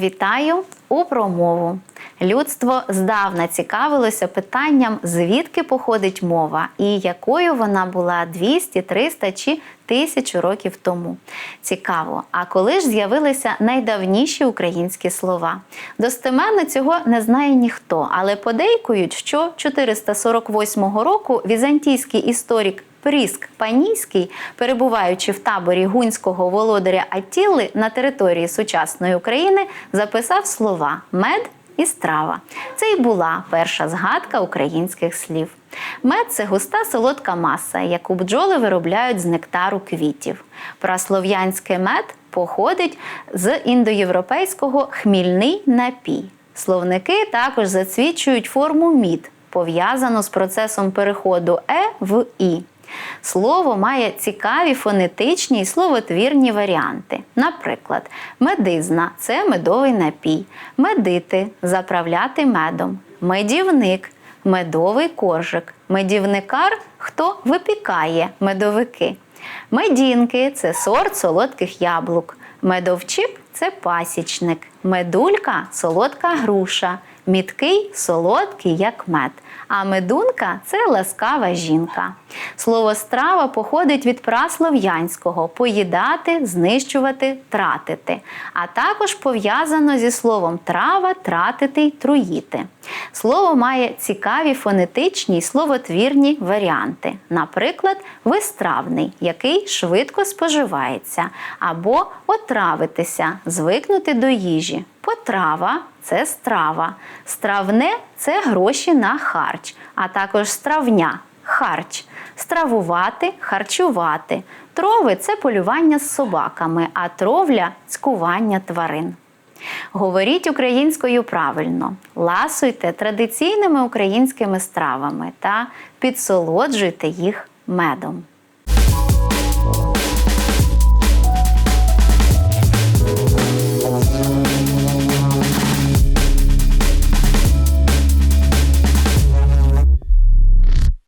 Вітаю у промову. Людство здавна цікавилося питанням, звідки походить мова і якою вона була 200, 300 чи 1000 років тому. Цікаво, а коли ж з'явилися найдавніші українські слова? Достеменно цього не знає ніхто, але подейкують, що 448 року візантійський історик Пріск Панійський, перебуваючи в таборі гунського володаря Аттіли на території сучасної України, записав слова мед і страва. Це й була перша згадка українських слів. Мед це густа солодка маса, яку бджоли виробляють з нектару квітів. Праслов'янське мед походить з індоєвропейського хмільний напій. Словники також засвідчують форму мід, пов'язану з процесом переходу е в і. Слово має цікаві фонетичні і словотвірні варіанти. Наприклад, медизна це медовий напій, медити заправляти медом, медівник медовий коржик, медівникар хто випікає медовики. Медінки це сорт солодких яблук, медовчик це пасічник, медулька солодка груша, мідкий солодкий, як мед. А медунка це ласкава жінка. Слово страва походить від праслов'янського поїдати, знищувати, тратити, а також пов'язано зі словом трава, тратити й труїти. Слово має цікаві фонетичні й словотвірні варіанти, наприклад, вистравний, який швидко споживається, або отравитися, звикнути до їжі. Потрава це страва, стравне це гроші на харч, а також стравня харч, стравувати, харчувати. Трови це полювання з собаками, а тровля цькування тварин. Говоріть українською правильно, ласуйте традиційними українськими стравами та підсолоджуйте їх медом.